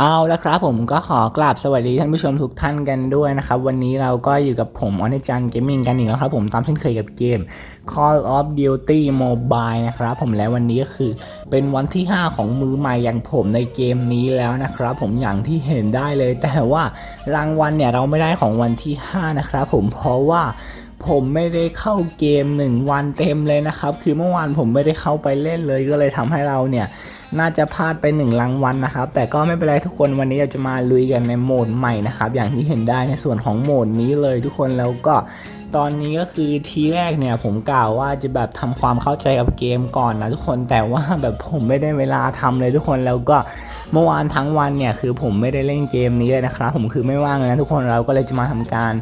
เอาละครับผมก็ขอกราบสวัสดีท่านผู้ชมทุกท่านกันด้วยนะครับ วันนี้เราก็อยู่กับผมออนิจันเกมมิ่งกันอีกแล้วครับผมตามเช่นเคยกับเกม Call of Duty Mobile นะครับผมและวันนี้ก็คือเป็นวันที่ 5 ของมือใหม่อย่างผมในเกมนี้แล้วนะครับ ผมอย่างที่เห็นได้เลย แต่ว่ารางวัลเนี่ยเราไม่ได้ของวันที่ 5 นะครับผมเพราะว่า ผมไม่ได้เข้าเกม 1 วันเต็มเลยนะครับ คือเมื่อวานผมไม่ได้เข้าไปเล่นเลยก็เลยทำให้เราเนี่ยน่าจะพลาดไป1รางวัลนะครับ แต่ก็ไม่เป็นไรทุกคนวันนี้เราจะมาลุยกันในโหมดใหม่นะครับ อย่างที่เห็นได้ในส่วนของโหมดนี้เลยทุกคนแล้วก็ตอนนี้ก็คือทีแรกเนี่ยผมกล่าวว่าจะแบบทำความเข้าใจกับเกมก่อนนะทุกคนแต่ว่าแบบผมไม่ได้เวลาทำเลยทุกคนแล้วก็ เมื่อวานทั้งวันเนี่ยคือผมไม่ได้เล่นเกมนี้เลยนะครับผมคือไม่ว่างเลยนะทุกคนเราก็เลยจะมาทำการ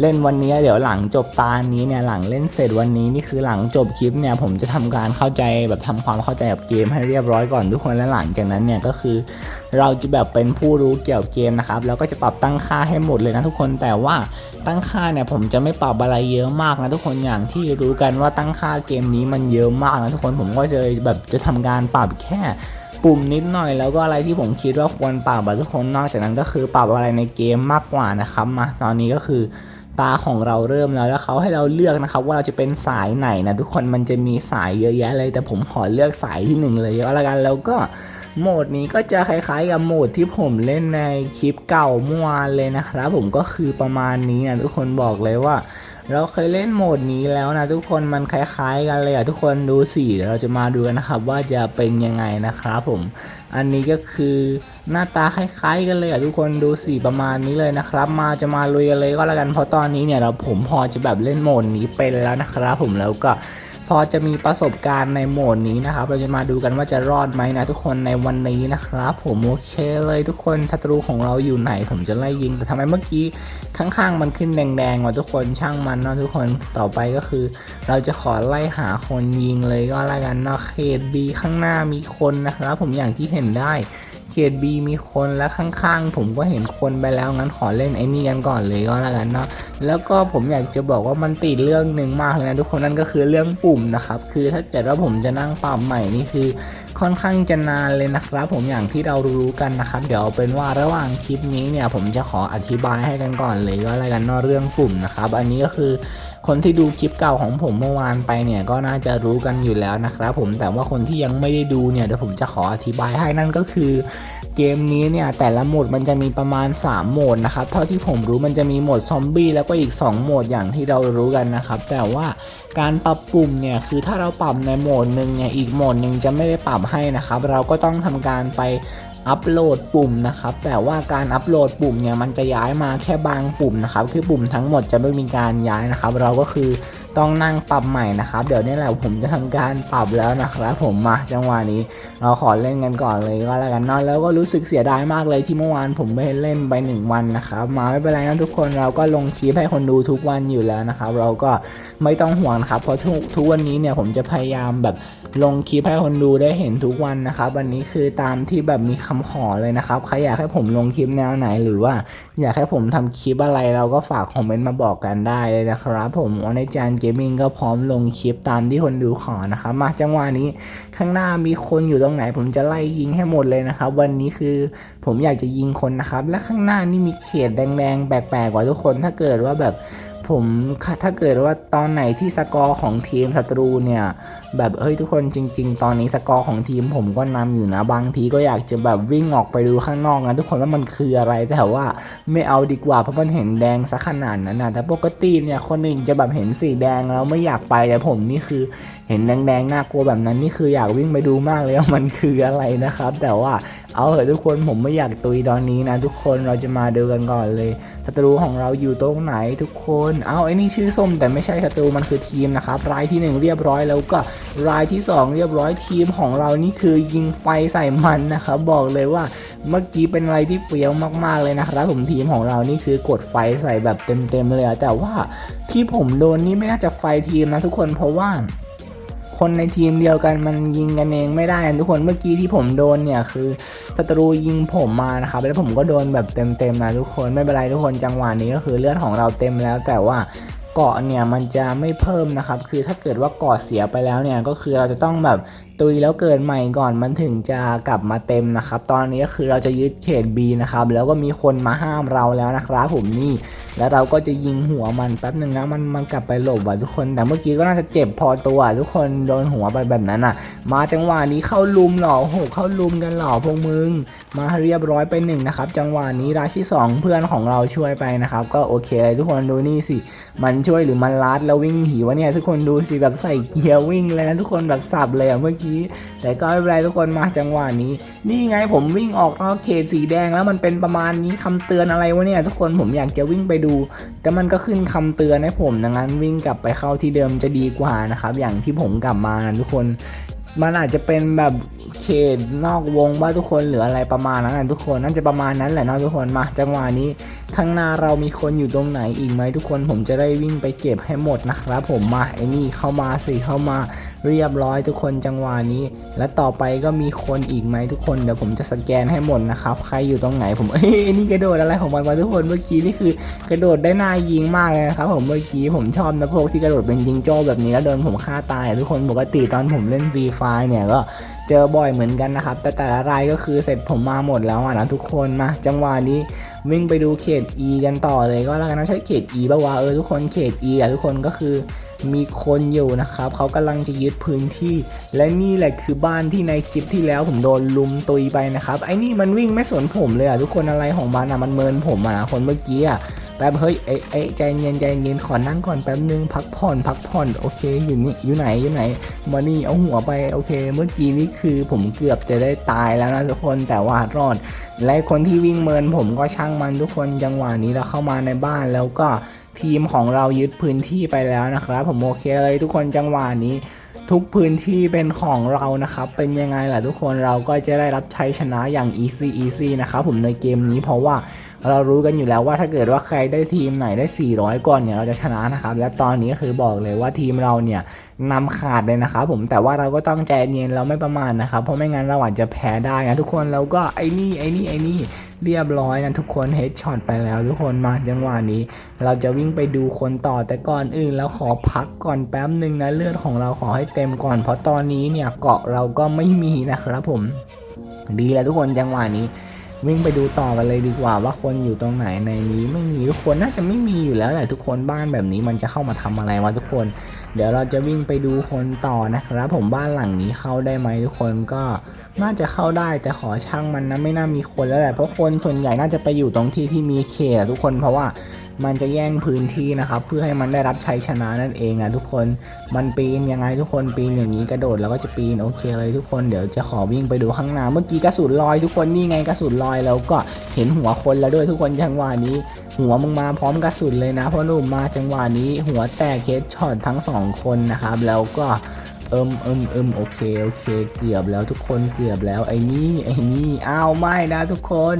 เล่นวันนี้เดี๋ยวหลังจบตานี้เนี่ยหลังเล่นเสร็จวันนี้นี่คือหลังจบคลิปเนี่ยผมจะทำการเข้าใจแบบทำความเข้าใจกับเกมให้เรียบร้อยก่อนทุกคนและหลังจากนั้นเนี่ยก็คือ เราจะแบบเป็นผู้รู้เกี่ยวกับเกมนะครับแล้วก็จะปรับตั้งค่าให้หมดเลยนะทุกคนแต่ว่าตั้งค่าเนี่ยผมจะไม่ปรับอะไรเยอะมากนะทุกคนอย่างที่รู้กันว่าตั้งค่าเกมนี้มันเยอะมากนะทุกคนผมก็จะแบบจะทำการปรับแค่ ปุ่มนิดหน่อย แล้วก็อะไรที่ผมคิดว่าควรปรับอะทุกคนนอกจากนั้นก็คือปรับอะไรในเกมมากกว่านะครับมาตอนนี้ก็คือตาของเราเริ่มแล้วแล้วเขาให้เราเลือกนะครับว่าเราจะเป็นสายไหนนะทุกคนมันจะมีสายเยอะแยะเลย แต่ผมขอเลือกสายที่หนึ่งเลยก็แล้วกันแล้วก็ โหมดนี้ก็จะคล้ายๆกับโหมดที่ผมเล่นในคลิปเก่าเมื่อวานเลยนะครับ ผมก็คือประมาณนี้นะทุกคนบอกเลยว่า เราเคยเล่นโหมดนี้แล้วนะทุกคนมันคล้ายๆกันเลยอะทุกคนดูสิเดี๋ยวเราจะมาดูกันนะครับ ว่าจะเป็นยังไงนะครับผม อันนี้ก็คือหน้าตาคล้ายๆกันเลยอะทุกคนดูสีประมาณนี้เลยนะครับ มาจะมาลุยกันเลยก็แล้วกันเพราะตอนนี้เนี่ยเราผมพอจะแบบเล่นโหมดนี้เป็นแล้วนะครับ ผมแล้วก็ อจะมีประสบการณ์ในโหมดนี้นะครับ เราจะมาดูกันว่าจะรอดไหมนะทุกคนในวันนี้นะครับ ผมโอเคเลยทุกคนศัตรูของเราอยู่ไหน ผมจะไล่ยิงแต่ทำไมเมื่อกี้ข้างๆมันขึ้นแดงๆว่ะทุกคนช่างมันเนาะทุกคนต่อไปก็คือ เราจะขอไล่หาคนยิงเลยก็แล้วกันเนาะเขต B ข้างหน้ามีคนนะครับ ผมอย่างที่เห็นได้ เขต B มีคนและข้างๆ ผมก็เห็นคนไปแล้วงั้นขอเล่นไอ้นี่กันก่อนเลยก็แล้วกันเนาะแล้วก็ผมอยากจะบอกว่ามันติดเรื่องหนึ่งมากเลยนะทุกคนนั่นก็คือเรื่องปุ่มนะครับคือถ้าเกิดว่าผมจะนั่งปรับใหม่นี่คือค่อนข้างจะนานเลยนะครับ ผมอย่างที่เรารู้กันนะครับ เดี๋ยวเป็นว่าระหว่างคลิปนี้เนี่ยผมจะขออธิบายให้กันก่อนเลยว่าอะไรกันเนอกเรื่องปุ่มนะครับ อันนี้ก็คือคนที่ดูคลิปเก่าของผมเมื่อวานไปเนี่ยก็น่าจะรู้กันอยู่แล้วนะครับ ผมแต่ว่าคนที่ยังไม่ได้ดูเนี่ยเดี๋ยวผมจะขออธิบายให้นั่นก็คือเกมนี้เนี่ยแต่ละโหมดมันจะมีประมาณ 3 โหมดนะครับเท่าที่ผมรู้มันจะมีโหมดซอมบี้แล้วก็อีก 2 โหมดอย่างที่เรารู้กันนะครับ แต่ว่าการปรับปุ่มเนี่ยคือถ้าเราปรับในโหมดหนึ่งเนี่ยอีกโหมดหนึ่งจะไม่ได้ปรับให้นะครับ เราก็ต้องทำการไปอัปโหลดปุ่มนะครับ แต่ว่าการอัปโหลดปุ่มเนี่ยมันจะย้ายมาแค่บางปุ่มนะครับ คือปุ่มทั้งหมดจะไม่มีการย้ายนะครับ เราก็คือ ต้องนั่งปรับใหม่นะครับ เดี๋ยวนี้แหละผมจะทำการปรับแล้วนะครับผมมาจังหวะนี้ เราขอเล่นกันก่อนเลยก็แล้วกันเนอะแล้วก็รู้สึกเสียดายมากเลยที่เมื่อวานผมไม่ได้เล่นไปหนึ่งวันนะครับมาไม่เป็นไรนะทุกคนเราก็ลงคลิปให้คนดูทุกวันอยู่แล้วนะครับ เราก็ไม่ต้องห่วงนะครับเพราะทุกทุกวันนี้เนี่ยผมจะพยายามแบบ ลงคลิปให้คนดูได้เห็นทุกวันนะครับวันนี้คือตามที่แบบมีคำขอเลยนะครับใครอยากให้ผมลงคลิปแนวไหน หรือว่าอยากให้ผมทำคลิปอะไรเราก็ฝากคอมเมนต์มาบอกกันได้เลยนะครับ ผมออนไลจานเกมมิ่งก็พร้อมลงคลิปตามที่คนดูขอนะครับมาจังหวะนี้ข้างหน้ามีคนอยู่ตรงไหน ผมจะไล่ยิงให้หมดเลยนะครับ วันนี้คือผมอยากจะยิงคนนะครับ และข้างหน้านี่มีเขตแดงๆแปลกๆกว่าทุกคนถ้าเกิดว่าแบบผมถ้าเกิดว่าตอนไหนที่สกอร์ของทีมศัตรูเนี่ย แบบเฮ้ยทุกคนจริง ๆ ตอนนี้สกอร์ของทีมผมก็นำอยู่นะ บางทีก็อยากจะแบบวิ่งออกไปดูข้างนอกนะทุกคนว่ามันคืออะไรแต่ว่าไม่เอาดีกว่าเพราะมันเห็นแดงซะขนาดนั้นนะแต่ปกติเนี่ยคนอื่นจะแบบเห็นสีแดงแล้วไม่อยากไปแต่ผมนี่คือเห็นแดงๆน่ากลัวแบบนั้นนี่คืออยากวิ่งไปดูมากเลยว่ามันคืออะไรนะครับ แต่ว่าเอาเถอะทุกคนผมไม่อยากตุยตอนนี้นะทุกคนเราจะมาดูกันก่อนเลยศัตรูของเราอยู่ตรงไหนทุกคน เอาไอ้นี่ชื่อส้มแต่ไม่ใช่ศัตรูมันคือทีมนะครับรายที่หนึ่งเรียบร้อยแล้วก็รายที่สองเรียบร้อยทีมของเรานี่คือยิงไฟใส่มันนะครับบอกเลยว่าเมื่อกี้เป็นอะไรที่เฟี้ยวมากๆเลยนะครับผมทีมของเรานี่คือกดไฟใส่แบบเต็มๆเลยแต่ว่าที่ผมโดนนี่ไม่น่าจะไฟทีมนะทุกคนเพราะว่าคนในทีมเดียวกันมันยิงกันเองไม่ได้นะทุกคนเมื่อกี้ที่ผมโดนเนี่ยคือศัตรูยิงผมมานะครับแล้วผมก็โดนแบบเต็มๆนะทุกคนไม่เป็นไรทุกคนจังหวะนี้ก็คือเลือดของเราเต็มแล้วแต่ว่า เกาะเนี่ยมันจะไม่เพิ่มนะครับ คือถ้าเกิดว่าเกาะเสียไปแล้วเนี่ยก็คือเราจะต้องแบบตุยแล้วเกิดใหม่ก่อนมันถึงจะกลับมาเต็มนะครับ ตอนนี้ก็คือเราจะยึดเขต B นะครับ แล้วก็มีคนมาห้ามเราแล้วนะครับผมนี่ แล้วเราก็จะยิงหัวมันแป๊บหนึ่งนะมันมันกลับไปหลบว่ะทุกคน แต่เมื่อกี้ก็น่าจะเจ็บพอตัวทุกคนโดนหัวไปแบบนั้นอะ มาจังหวะนี้เข้าลุมหรอโอ้โหเข้าลุมกันหรอพวกมึง มาเรียบร้อยไปหนึ่งนะครับ จังหวะนี้รายที่สองเพื่อนของเราช่วยไปนะครับ ก็โอเคเลยทุกคนดูนี่สิ มันช่วยหรือมันลัดแล้ววิ่งหีวะเนี่ยทุกคนดูสิแบบใส่เกียร์วิ่งเลยนะทุกคนแบบสับเลยอะเมื่อกี้ แต่ก็ไม่เป็นไรทุกคนมาจังหวะนี้ นี่ไงผมวิ่งออกนอกเขตสีแดงแล้วมันเป็นประมาณนี้คำเตือนอะไรวะเนี่ย ทุกคนผมอยากจะวิ่งไปดู แต่มันก็ขึ้นคำเตือนให้ผมดังนั้นวิ่งกลับไปเข้าที่เดิมจะดีกว่านะครับอย่างที่ผมกลับมานะทุกคนมันอาจจะเป็นแบบเขตนอกวงว่าทุกคนหรืออะไรประมาณนั้นทุกคนน่าจะประมาณนั้นแหละนะทุกคนมาจังหวะนี้ ข้างหน้าเรามีคนอยู่ตรงไหนอีกไหมทุกคนผมจะได้วิ่งไปเก็บให้หมดนะครับ ผมมาไอ้นี่เข้ามาสิเข้ามาเรียบร้อยทุกคนจังหวะนี้ และต่อไปก็มีคนอีกไหมทุกคนเดี๋ยวผมจะสแกนให้หมดนะครับ ใครอยู่ตรงไหนผมเอ้ยไอ้นี่กระโดดอะไรของมันวะทุกคนเมื่อกี้นี่คือกระโดดได้น่ายิงมากเลยนะครับผมเมื่อกี้ผมชอบนะพวกที่กระโดดเป็นจิงโจ้แบบนี้แล้วโดนผมฆ่าตายทุกคนปกติตอนผมเล่นฟรีไฟเนี่ยก็เจอบ่อยเหมือนกันนะครับแต่แต่ละรายก็คือเสร็จผมมาหมดแล้วอะนะทุกคนมาจังหวะนี้ วิ่งไปดูเขต E กันต่อเลยก็แล้วกันนะใช่เขต E ป่าวะเออทุกคนเขต E อะทุกคนก็คือมีคนอยู่นะครับเขากำลังจะยึดพื้นที่ และนี่แหละคือบ้านที่ในคลิปที่แล้วผมโดนลุมตุยไปนะครับไอ้นี่มันวิ่งไม่สนผมเลยอะทุกคนอะไรของมันอะมันเมินผมอะนะคนเมื่อกี้อะ แป๊บเฮ้ยเอ้ยเอ้ใจเย็นใจเย็นขอนั่งก่อนแป๊บนึงพักผ่อนพักผ่อนโอเคอยู่นี่อยู่ไหนอยู่ไหนมานี่เอาหัวไปโอเค เมื่อกี้นี่คือผมเกือบจะได้ตายแล้วนะทุกคนแต่ว่ารอด และคนที่วิ่งเมินผมก็ช่างมันทุกคนจังหวะนี้เราเข้ามาในบ้านแล้วก็ทีมของเรายึดพื้นที่ไปแล้วนะครับ ผมโอเคเลยทุกคนจังหวะนี้ทุกพื้นที่เป็นของเรานะครับ เป็นยังไงล่ะทุกคนเราก็จะได้รับชัยชนะอย่าง easy easy นะครับผมในเกมนี้เพราะว่า เรารู้กันอยู่แล้วว่าถ้าเกิดว่าใครได้ทีมไหนได้ 400 ก่อนเนี่ยเราจะชนะนะครับและตอนนี้ก็คือบอกเลยว่าทีมเราเนี่ยนำขาดเลยนะครับผมแต่ว่าเราก็ต้องใจเย็นเราไม่ประมาทนะครับเพราะไม่งั้นเราอาจจะแพ้ได้นะทุกคนแล้วก็ไอ้นี่ไอ้นี่ไอ้นี่เรียบร้อยนะทุกคนเฮดช็อตไปแล้วทุกคนมาจังหวะนี้ เราจะวิ่งไปดูคนต่อแต่ก่อนอื่นเราขอพักก่อนแป๊บหนึ่งนะเลือดของเราขอให้เต็มก่อน เพราะตอนนี้เนี่ยเกาะเราก็ไม่มีนะครับผม ดีแล้วทุกคนจังหวะนี้ วิ่งไปดูต่อกันเลยดีกว่าว่าคนอยู่ตรงไหนในนี้ไม่มีทุกคนน่าจะไม่มีอยู่แล้วแหละทุกคนบ้านแบบนี้มันจะเข้ามาทำอะไรวะทุกคน เดี๋ยวเราจะวิ่งไปดูคนต่อนะครับ ผมบ้านหลังนี้เข้าได้ไหมทุกคนก็น่าจะเข้าได้แต่ขอช่างมันนะไม่น่ามีคนแล้วแหละเพราะคนส่วนใหญ่น่าจะไปอยู่ตรงที่ที่มีเขตทุกคนเพราะว่ามันจะแย่งพื้นที่นะครับ เพื่อให้มันได้รับชัยชนะนั่นเองนะทุกคนมันปีนยังไงทุกคนปีนอย่างนี้กระโดดแล้วก็จะปีนโอเคเลยทุกคนเดี๋ยวจะขอวิ่งไปดูข้างหน้าเมื่อกี้กระสุนลอยทุกคนนี่ไงกระสุนลอยแล้วก็เห็นหัวคนแล้วด้วยทุกคนจังหวะนี้ หัวมึงมาพร้อมกระสุนเลยนะเพราะหนุ่มมาจังหวะนี้ หัวแตกเฮดช็อตทั้งสองคนนะครับ แล้วก็เอิมเอิมเอิมโอเคโอเค เกือบแล้วทุกคนเกือบแล้วไอ้นี่ไอ้นี่อ้าวไม่นะทุกคน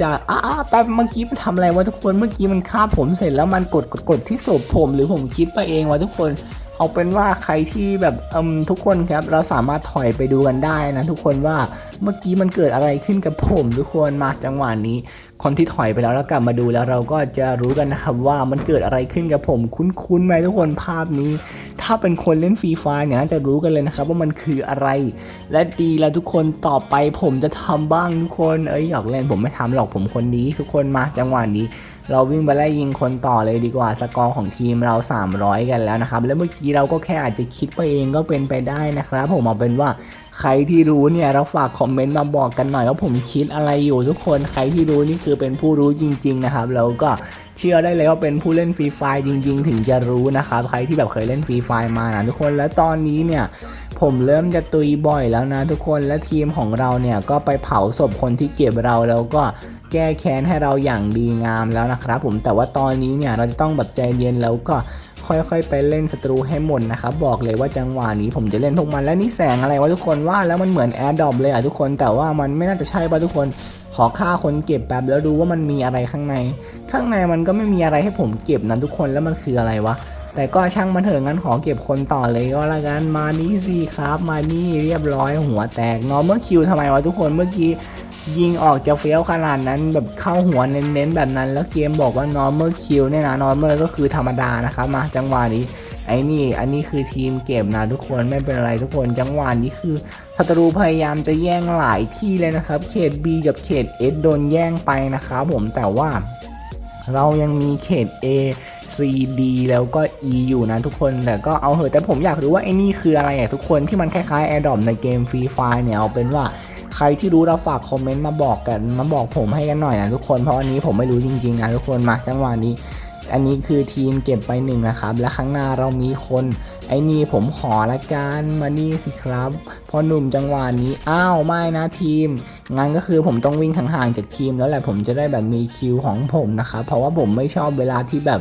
จะอ้าแป๊บเมื่อกี้มันทำอะไรวะทุกคนเมื่อกี้มันฆ่าผมเสร็จแล้วมันกดกดกดที่ศพผมหรือผมคิดไปเองวะทุกคน เอาเป็นว่าใครที่แบบอืมทุกคนครับเราสามารถถอยไปดูกันได้นะทุกคนว่าเมื่อกี้มันเกิดอะไรขึ้นกับผมทุกคนมาจังหวะนี้ คนที่ถอยไปแล้วแล้วกลับมาดูแล้วเราก็จะรู้กันนะครับว่ามันเกิดอะไรขึ้นกับผมคุ้นๆไหมทุกคนภาพนี้ ถ้าเป็นคนเล่นฟรีไฟเนี่ยจะรู้กันเลยนะครับว่ามันคืออะไร และดีแล้วทุกคนต่อไปผมจะทำบ้างทุกคนเอ้ยอยากเล่นผมไม่ทำหรอกผมคนนี้ ทุกคนมาจังหวะนี้ เราวิ่งไปไล่ยิงคนต่อเลยดีกว่าสกอร์ของทีมเรา 300 กันแล้วนะครับ แล้วเมื่อกี้เราก็แค่อาจจะคิดไปเองก็เป็นไปได้นะครับ ผมเอาเป็นว่าใครที่รู้เนี่ยเราฝากคอมเมนต์มาบอกกันหน่อยว่าผมคิดอะไรอยู่ทุกคนใครที่รู้นี่คือเป็นผู้รู้จริง ๆ นะครับ แล้วก็เชื่อได้เลยว่าเป็นผู้เล่นฟรีไฟจริง ๆ ถึงจะรู้นะครับ ใครที่แบบเคยเล่นฟรีไฟมานะทุกคนแล้วตอนนี้เนี่ยผมเริ่มจะตุยบ่อยแล้วนะทุกคนและทีมของเราเนี่ยก็ไปเผาศพคนที่เก็บเราแล้วก็ แก้แค้นให้เราอย่างดีงามแล้วนะครับผมแต่ว่าตอนนี้เนี่ยเราจะต้องแบบใจเย็นแล้วก็ค่อยๆ ไปเล่นศัตรูให้หมดนะครับบอกเลยว่าจังหวะนี้ผมจะเล่นพวกมันและนี่แสงอะไรวะทุกคนว่าแล้วมันเหมือนแอร์ดอปเลยอะทุกคนแต่ว่ามันไม่น่าจะใช่ป่ะทุกคนขอฆ่าคนเก็บแป๊บแล้วดูว่ามันมีอะไรข้างใน ข้างในมันก็ไม่มีอะไรให้ผมเก็บนะทุกคนแล้วมันคืออะไรวะ แต่ก็ช่างมันเถอะงั้นขอเก็บคนต่อเลยก็แล้วกันมานี่สิครับ มานี่เรียบร้อยหัวแตก normal kill ทำไมวะทุกคนเมื่อกี้ยิงออกจะเฟี้ยวขนาดนั้นแบบเข้าหัวเน้นๆแบบนั้นแล้วเกมบอกว่า normal kill เนี่ยนะ normal ก็คือธรรมดานะครับมาจังหวะนี้ไอ้นี่อันนี้คือทีมเก็บนะทุกคนไม่เป็นไรทุกคนจังหวะนี้คือศัตรูพยายามจะแย่งหลายที่เลยนะครับ เขต B กับเขต S โดนแย่งไปนะครับผมแต่ว่าเรายังมีเขต A C D แล้วก็ E อยู่นะทุกคนแต่ก็เอาเหอะแต่ผมอยากรู้ว่าไอ้นี่คืออะไรอะทุกคนที่มันคล้ายๆ a อ d o p ในเกม Free Fire เนี่ยเอาเป็นว่าใครที่รู้เราฝากคอมเมนต์มาบอกกันมาบอกผมให้กันหน่อยนะทุกคนเพราะอันนี้ผมไม่รู้จริงๆนะทุกคนมาจังหวะนี้ อันนี้คือทีมเก็บไปหนึ่งนะครับและครั้งหน้าเรามีคน ไอ้นี่ผมขอละกันมานี่สิครับพอหนุ่มจังหวะนี้อ้าวไม่นะทีมงั้นก็คือผมต้องวิ่งห่างๆจากทีมแล้วแหละผมจะได้แบบมีคิวของผมนะครับเพราะว่าผมไม่ชอบเวลาที่แบบ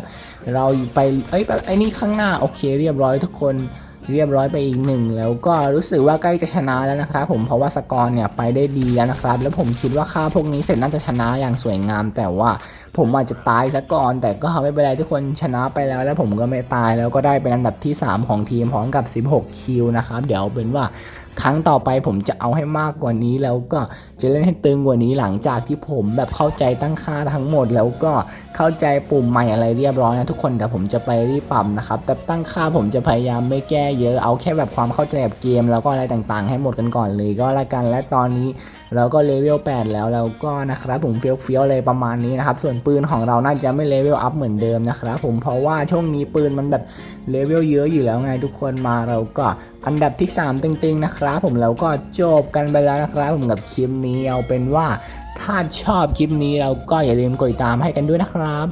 เราไปเอ้ยแบบไอ้นี่ข้างหน้าโอเคเรียบร้อยทุกคน เรียบร้อยไปอีกหนึ่งแล้วก็รู้สึกว่าใกล้จะชนะแล้วนะครับผมเพราะว่าสกอร์เนี่ยไปได้ดีแล้วนะครับ แล้วผมคิดว่าค่าพวกนี้เสร็จน่าจะชนะอย่างสวยงาม แต่ว่าผมอาจจะตายซะก่อน แต่ก็ไม่เป็นไรทุกคนชนะไปแล้ว แล้วผมก็ไม่ตายแล้วก็ได้เป็นอันดับที่ 3 ของทีมพร้อมกับ 16 คิวนะครับเดี๋ยวเอาเป็นว่า ครั้งต่อไปผมจะเอาให้มากกว่านี้แล้วก็จะเล่นให้ตึงกว่านี้หลังจากที่ผมแบบเข้าใจตั้งค่าทั้งหมด แล้วก็เข้าใจปุ่มใหม่อะไรเรียบร้อยนะทุกคนเดี๋ยวผมจะไปรีบปรับนะครับแต่ตั้งค่าผมจะพยายามไม่แก้เยอะเอาแค่แบบความเข้าใจกับเกม แล้วก็อะไรต่างๆ ให้หมดกันก่อนเลยก็แล้วกันและตอนนี้ เราก็เลเวล8แล้วแล้วก็นะครับผมเฟี้ยวๆเลยประมาณนี้นะครับส่วนปืนของเราน่าจะไม่เลเวลอัพเหมือนเดิมนะครับผมเพราะว่าช่วงนี้ปืนมันแบบเลเวลเยอะอยู่แล้วไงทุกคนมาเราก็อันดับที่ 3ติงๆนะครับผมแล้วก็จบกันไปแล้วนะครับผมกับคลิปนี้เอาเป็นว่าถ้าชอบคลิปนี้เราก็อย่าลืมกดติดตามให้กันด้วยนะครับ